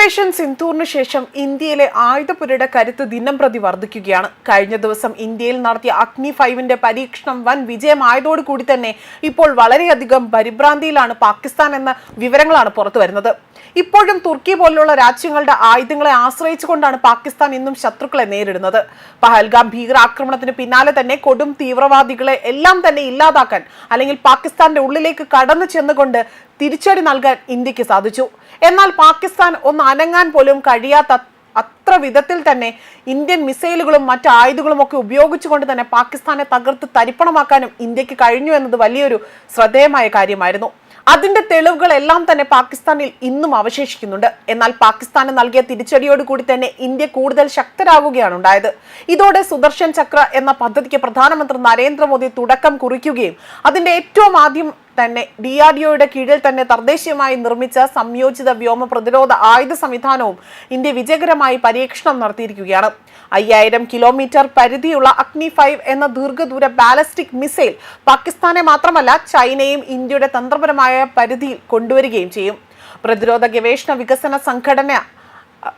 Operation സിന്ധൂറിന് ശേഷം ഇന്ത്യയിലെ ആയുധപുരയുടെ കരുത്ത് ദിനം പ്രതി വർദ്ധിക്കുകയാണ്. കഴിഞ്ഞ ദിവസം ഇന്ത്യയിൽ നടത്തിയ അഗ്നി ഫൈവിന്റെ പരീക്ഷണം വൻ വിജയമായതോടുകൂടി തന്നെ ഇപ്പോൾ വളരെയധികം പരിഭ്രാന്തിയിലാണ് പാകിസ്ഥാൻ എന്ന വിവരങ്ങളാണ് പുറത്തു വരുന്നത് ഇപ്പോഴും തുർക്കി പോലുള്ള രാജ്യങ്ങളുടെ ആയുധങ്ങളെ ആശ്രയിച്ചുകൊണ്ടാണ് പാകിസ്ഥാൻ ഇന്നും ശത്രുക്കളെ നേരിടുന്നത്. പഹൽഗാം ഭീകരാക്രമണത്തിന് പിന്നാലെ തന്നെ കൊടും തീവ്രവാദികളെ എല്ലാം തന്നെ ഇല്ലാതാക്കാൻ അല്ലെങ്കിൽ പാകിസ്ഥാന്റെ ഉള്ളിലേക്ക് കടന്നു ചെന്നുകൊണ്ട് തിരിച്ചടി നൽകാൻ ഇന്ത്യയ്ക്ക് സാധിച്ചു. എന്നാൽ പാകിസ്ഥാൻ ഒന്ന് അനങ്ങാൻ പോലും കഴിയാത്ത അത്ര വിധത്തിൽ തന്നെ ഇന്ത്യൻ മിസൈലുകളും മറ്റ് ആയുധങ്ങളും ഒക്കെ ഉപയോഗിച്ചുകൊണ്ട് തന്നെ പാകിസ്ഥാനെ തകർത്ത് തരിപ്പണമാക്കാനും ഇന്ത്യയ്ക്ക് കഴിഞ്ഞു എന്നത് വലിയൊരു ശ്രദ്ധേയമായ കാര്യമായിരുന്നു. അതിന്റെ തെളിവുകൾ എല്ലാം തന്നെ പാകിസ്ഥാനിൽ ഇന്നും അവശേഷിക്കുന്നുണ്ട്. എന്നാൽ പാകിസ്ഥാന് നൽകിയ തിരിച്ചടിയോട് കൂടി തന്നെ ഇന്ത്യ കൂടുതൽ ശക്തരാകുകയാണ് ഉണ്ടായത്. ഇതോടെ സുദർശൻ ചക്ര എന്ന പദ്ധതിക്ക് പ്രധാനമന്ത്രി നരേന്ദ്രമോദി തുടക്കം കുറിക്കുകയും അതിന്റെ ഏറ്റവും ആദ്യം തന്നെ ഡി ആർ ഡി ഒയുടെ കീഴിൽ തന്നെ തദ്ദേശീയമായി നിർമ്മിച്ച സംയോജിത വ്യോമ പ്രതിരോധ ആയുധ സംവിധാനവും ഇന്ത്യ വിജയകരമായി പരീക്ഷണം നടത്തിയിരിക്കുകയാണ്. അയ്യായിരം കിലോമീറ്റർ പരിധിയുള്ള അഗ്നി ഫൈവ് എന്ന ദീർഘദൂര ബാലസ്റ്റിക് മിസൈൽ പാകിസ്ഥാനെ മാത്രമല്ല ചൈനയും ഇന്ത്യയുടെ തന്ത്രപരമായ പരിധിയിൽ കൊണ്ടുവരികയും ചെയ്യും. പ്രതിരോധ ഗവേഷണ വികസന സംഘടന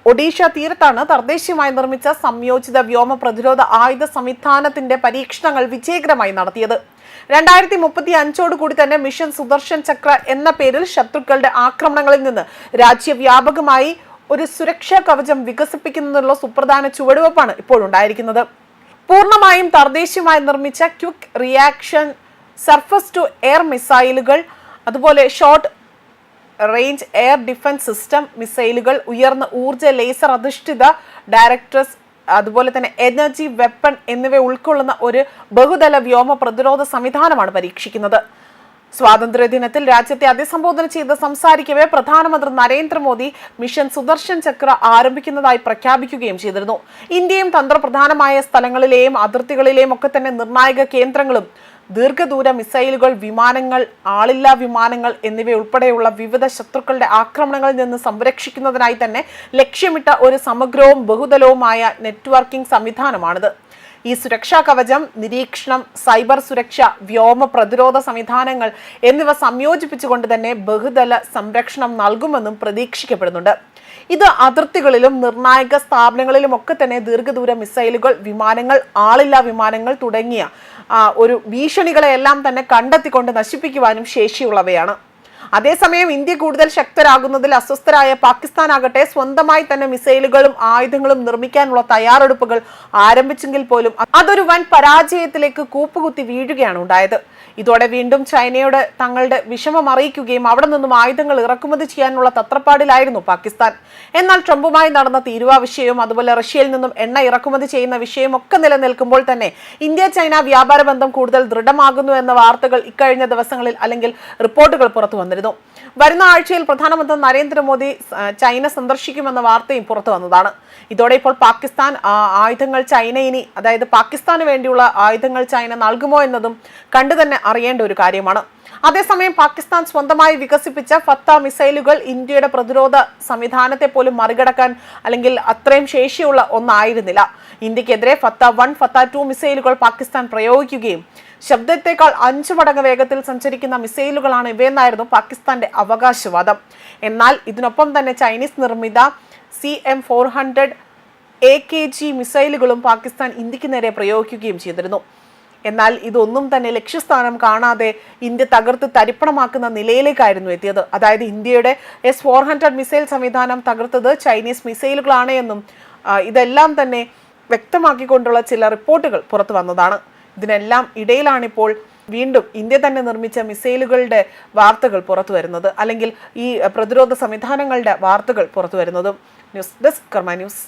ഒഡീഷ തീരത്താണ് തദ്ദേശീയമായി നിർമ്മിച്ച സംയോജിത വ്യോമ പ്രതിരോധ ആയുധ സംവിധാനത്തിന്റെ പരീക്ഷണങ്ങൾ വിജയകരമായി നടത്തിയത്. രണ്ടായിരത്തി മുപ്പത്തി അഞ്ചോട് കൂടി തന്നെ മിഷൻ സുദർശൻ ചക്ര എന്ന പേരിൽ ശത്രുക്കളുടെ ആക്രമണങ്ങളിൽ നിന്ന് രാജ്യവ്യാപകമായി ഒരു സുരക്ഷാ കവചം വികസിപ്പിക്കുന്നതിനുള്ള സുപ്രധാന ചുവടുവെപ്പാണ് ഇപ്പോഴുണ്ടായിരിക്കുന്നത് പൂർണമായും തദ്ദേശീയമായി നിർമ്മിച്ച quick reaction surface to air മിസൈലുകൾ അതുപോലെ short range air defence system മിസൈലുകൾ ഉയർന്ന ഊർജ ലേസർ അധിഷ്ഠിത ഡയറക്ടർസ് അതുപോലെ തന്നെ എനർജി വെപ്പൺ എന്നിവ ഉൾക്കൊള്ളുന്ന ഒരു ബഹുതല വ്യോമ പ്രതിരോധ സംവിധാനമാണ് പരീക്ഷിക്കുന്നത്. സ്വാതന്ത്ര്യദിനത്തിൽ രാജ്യത്തെ അഭിസംബോധന ചെയ്ത് സംസാരിക്കവേ പ്രധാനമന്ത്രി നരേന്ദ്രമോദി മിഷൻ സുദർശൻ ചക്ര ആരംഭിക്കുന്നതായി പ്രഖ്യാപിക്കുകയും ചെയ്തിരുന്നു. ഇന്ത്യയും തന്ത്രപ്രധാനമായ സ്ഥലങ്ങളിലെയും അതിർത്തികളിലെയും ഒക്കെ തന്നെ നിർണായക കേന്ദ്രങ്ങളും ദീർഘദൂര മിസൈലുകൾ വിമാനങ്ങൾ ആളില്ലാ വിമാനങ്ങൾ എന്നിവയുൾപ്പെടെയുള്ള വിവിധ ശത്രുക്കളുടെ ആക്രമണങ്ങളിൽ നിന്ന് സംരക്ഷിക്കുന്നതിനായി തന്നെ ലക്ഷ്യമിട്ട ഒരു സമഗ്രവും ബഹുതലവുമായ നെറ്റ്വർക്കിംഗ് സംവിധാനമാണിത്. ഈ സുരക്ഷാ കവചം നിരീക്ഷണം സൈബർ സുരക്ഷ വ്യോമ പ്രതിരോധ സംവിധാനങ്ങൾ എന്നിവ സംയോജിപ്പിച്ചുകൊണ്ട് തന്നെ ബഹുതല സംരക്ഷണം നൽകുമെന്നും പ്രതീക്ഷിക്കപ്പെടുന്നുണ്ട്. ഇത് അതിർത്തികളിലും നിർണായക സ്ഥാപനങ്ങളിലും ഒക്കെ തന്നെ ദീർഘദൂര മിസൈലുകൾ വിമാനങ്ങൾ ആളില്ലാ വിമാനങ്ങൾ തുടങ്ങിയ ഒരു ഭീഷണികളെയെല്ലാം തന്നെ കണ്ടെത്തിക്കൊണ്ട് നശിപ്പിക്കുവാനും ശേഷിയുള്ളവയാണ്. അതേസമയം ഇന്ത്യ കൂടുതൽ ശക്തരാകുന്നതിൽ അസ്വസ്ഥരായ പാകിസ്ഥാൻ ആകട്ടെ സ്വന്തമായി തന്നെ മിസൈലുകളും ആയുധങ്ങളും നിർമ്മിക്കാനുള്ള തയ്യാറെടുപ്പുകൾ ആരംഭിച്ചെങ്കിൽ പോലും അതൊരു വൻ പരാജയത്തിലേക്ക് കൂപ്പുകുത്തി വീഴുകയാണ് ഉണ്ടായത്. ഇതോടെ വീണ്ടും ചൈനയോട് തങ്ങളുടെ വിഷമം അറിയിക്കുകയും അവിടെ നിന്നും ആയുധങ്ങൾ ഇറക്കുമതി ചെയ്യാനുള്ള തത്രപ്പാടിലായിരുന്നു പാകിസ്ഥാൻ. എന്നാൽ ട്രംപുമായി നടന്ന തീരുവ വിഷയവും അതുപോലെ റഷ്യയിൽ നിന്നും എണ്ണ ഇറക്കുമതി ചെയ്യുന്ന വിഷയവും ഒക്കെ നിലനിൽക്കുമ്പോൾ തന്നെ ഇന്ത്യ ചൈന വ്യാപാര ബന്ധം കൂടുതൽ ദൃഢമാകുന്നു എന്ന വാർത്തകൾ ഇക്കഴിഞ്ഞ ദിവസങ്ങളിൽ അല്ലെങ്കിൽ റിപ്പോർട്ടുകൾ പുറത്തു വന്നിരുന്നു. വരുന്ന ആഴ്ചയിൽ പ്രധാനമന്ത്രി നരേന്ദ്രമോദി ചൈന സന്ദർശിക്കുമെന്ന വാർത്തയും പുറത്തു വന്നതാണ്. ഇതോടെ ഇപ്പോൾ പാകിസ്ഥാൻ ആയുധങ്ങൾ ചൈന ഇനി അതായത് പാകിസ്ഥാന് വേണ്ടിയുള്ള ആയുധങ്ങൾ ചൈന നൽകുമോ എന്നതും കണ്ടു തന്നെ അറിയേണ്ട ഒരു കാര്യമാണ്. അതേസമയം പാകിസ്ഥാൻ സ്വന്തമായി വികസിപ്പിച്ച ഫത്ത മിസൈലുകൾ ഇന്ത്യയുടെ പ്രതിരോധ സംവിധാനത്തെ പോലും മറികടക്കാൻ അല്ലെങ്കിൽ അത്രയും ശേഷിയുള്ള ഒന്നായിരുന്നില്ല. ഇന്ത്യക്കെതിരെ ഫത്ത വൺ ഫത്ത ടു മിസൈലുകൾ പാകിസ്ഥാൻ പ്രയോഗിക്കുകയും ശബ്ദത്തെക്കാൾ അഞ്ചു മടങ്ങ് വേഗത്തിൽ സഞ്ചരിക്കുന്ന മിസൈലുകളാണ് ഇവയെന്നായിരുന്നു പാകിസ്ഥാന്റെ അവകാശവാദം. എന്നാൽ ഇതിനൊപ്പം തന്നെ ചൈനീസ് നിർമ്മിത C M four hundred A K G മിസൈലുകളും Pakistan ഇന്ത്യയ്ക്ക് നേരെ പ്രയോഗിക്കുകയും ചെയ്തിരുന്നു. എന്നാൽ ഇതൊന്നും തന്നെ ലക്ഷ്യസ്ഥാനം കാണാതെ ഇന്ത്യ തകർത്ത് തരിപ്പണമാക്കുന്ന നിലയിലേക്കായിരുന്നു എത്തിയത്. അതായത് ഇന്ത്യയുടെ എസ് ഫോർ ഹൺഡ്രഡ് മിസൈൽ സംവിധാനം തകർത്തത് ചൈനീസ് മിസൈലുകളാണ് എന്നും ഇതെല്ലാം തന്നെ വ്യക്തമാക്കിക്കൊണ്ടുള്ള ചില റിപ്പോർട്ടുകൾ പുറത്തു വന്നതാണ്. ഇതിനെല്ലാം ഇടയിലാണിപ്പോൾ വീണ്ടും ഇന്ത്യ തന്നെ നിർമ്മിച്ച മിസൈലുകളുടെ വാർത്തകൾ പുറത്തു വരുന്നത് അല്ലെങ്കിൽ ഈ പ്രതിരോധ സംവിധാനങ്ങളുടെ വാർത്തകൾ പുറത്തു വരുന്നതും. News desk Karma news.